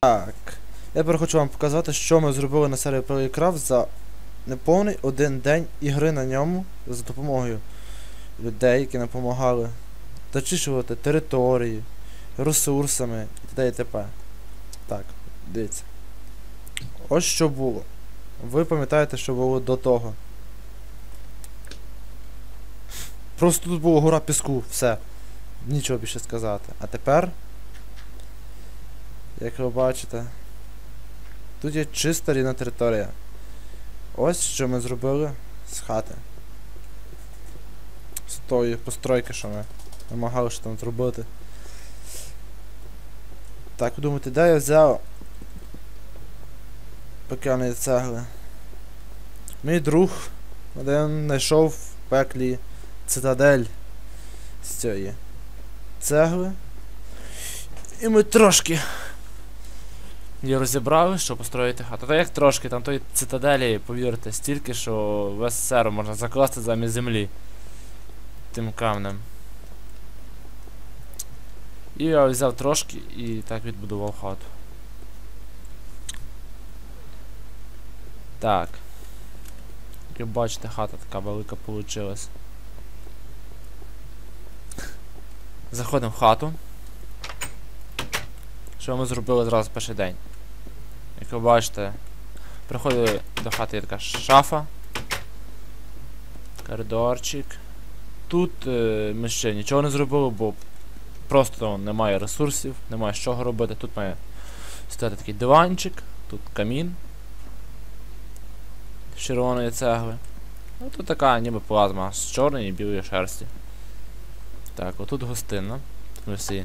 Так. Я тепер хочу вам показати, що ми зробили на серії PlayCraft за неповний один день ігри на ньому за допомогою людей, які нам допомагали зачищувати території, ресурсами і т.д. і т.п. Так, дивіться. Ось що було. Ви пам'ятаєте, що було до того. Просто тут була гора піску, все. Нічого більше сказати. А тепер, як ви бачите, тут є чиста рівна територія. Ось що ми зробили з хати. З тої постройки, що ми намагалися там зробити. Так, ви думаєте, де я взяв пекельні цегли? Мій друг один знайшов в пеклі цитадель з цієї цегли. І ми трошки її розібрали, щоб построїти хату. Та як трошки, там той цитаделі, повірте, стільки, що весь серу можна закласти замість землі. Тим камнем. І я взяв трошки і так відбудував хату. Так. Як бачите, хата така велика получилась. Заходимо в хату. Що ми зробили зразу перший день? Як ви бачите, приходили до хати є така шафа. Коридорчик. Тут е, ми ще нічого не зробили, бо просто немає ресурсів, немає з чого робити. Тут має стояти такий диванчик, тут камін з червоної цегли. Ну тут така ніби плазма з чорної і білої шерсті. Так, отут гостинна. Ми всі.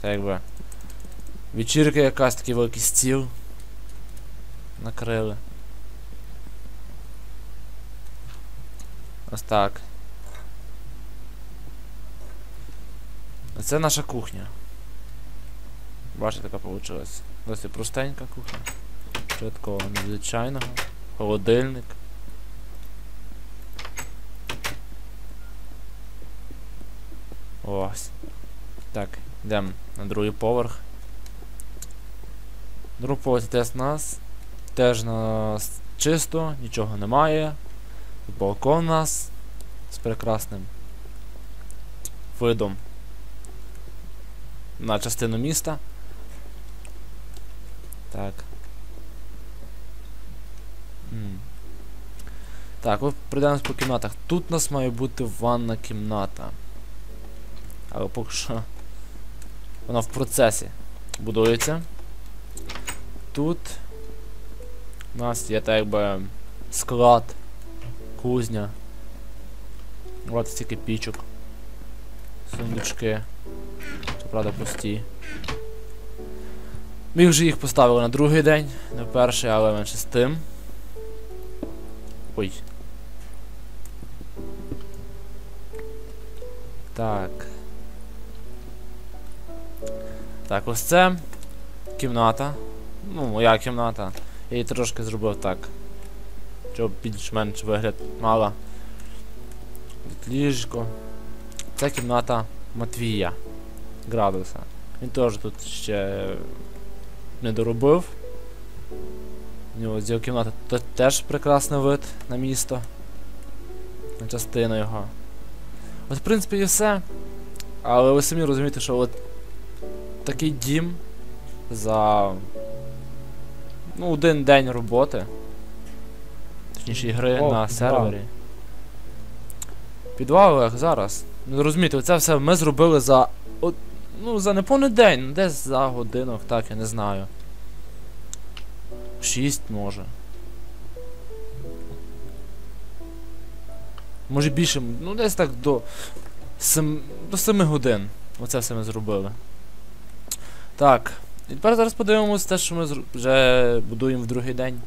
Так якби. Вечірка якась такий великий стіл. Накрили. Ось так. Це наша кухня. Бачите, така вийшла. Досить простенька кухня. Що такого незвичайного. Холодильник. Ось. Так, йдемо на другий поверх. Поверх теж нас. Теж нас чисто, нічого немає. Балкон у нас з прекрасним видом на частину міста. Так. М. Так, от прийдемось по кімнатах. Тут у нас має бути ванна кімната. Але поки що вона в процесі будується. Тут у нас є так якби склад, кузня. От стільки пічок. Сундучки. Правда, пусті. Ми вже їх поставили на другий день, не перший, але менше з тим. Ой. Так. Так, ось це кімната. Ну, моя кімната. Я її трошки зробив так. Щоб більш-менш вигляд мала. Тут ліжко. Це кімната Матвія. Градуса. Він теж тут ще не доробив. У нього з його кімнати тут теж прекрасний вид на місто. На частину його. От, в принципі, і все. Але ви самі розумієте, що от такий дім за ну, один день роботи. Точніше ігри О, на сервері. Підвал як зараз. Ну розумієте, оце все ми зробили за. От, ну, за неповний день, ну, десь за годинок, так, я не знаю. Шість може. Може більше, ну десь так до. Сем... До 7 годин. Оце все ми зробили. Так. І тепер зараз подивимось те, що ми вже будуємо в другий день.